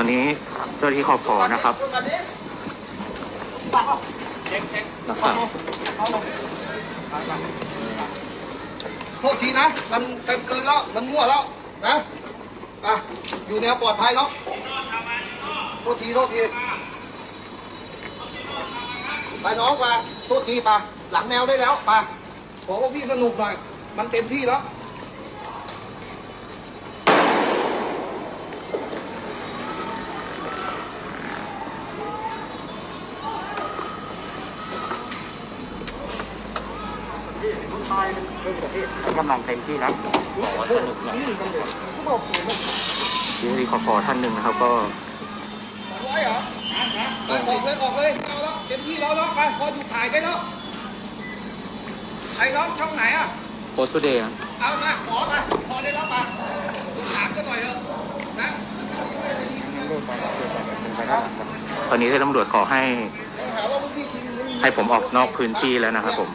อนนี้เจ้าหน้าที่ขอขอนะครับนะครับโทษทีนะ มันเต็มเกินแล้ว มันมั่วแล้วนะอะอยู่แนวปลอดภัยแล้วโทษทีโทษทีไปน้องไปโทษทีไปหลังแนวได้แล้วไปขอว่าพี่สนุกหน่อย มันเต็มที่แล้ว กำลังเต็มที่แล้วบอกว่าสนุกหน่อยเจ้าหน้าที่ขอขอท่านหนึ่งนะครับก็ไว้เหรอไปออกเลยออกเลยเอาแล้วเต็มที่แล้วเนาะไปพออยู่ถ่ายได้แล้วไอ้น้องช่องไหนอะโพสต์เดย์เอามาขอมาพอได้แล้วมาถามก็หน่อยเถอะนะตอนนี้ที่ตำรวจขอให้ ให้ผมออกนอกพื้นที่แล้วนะครับผม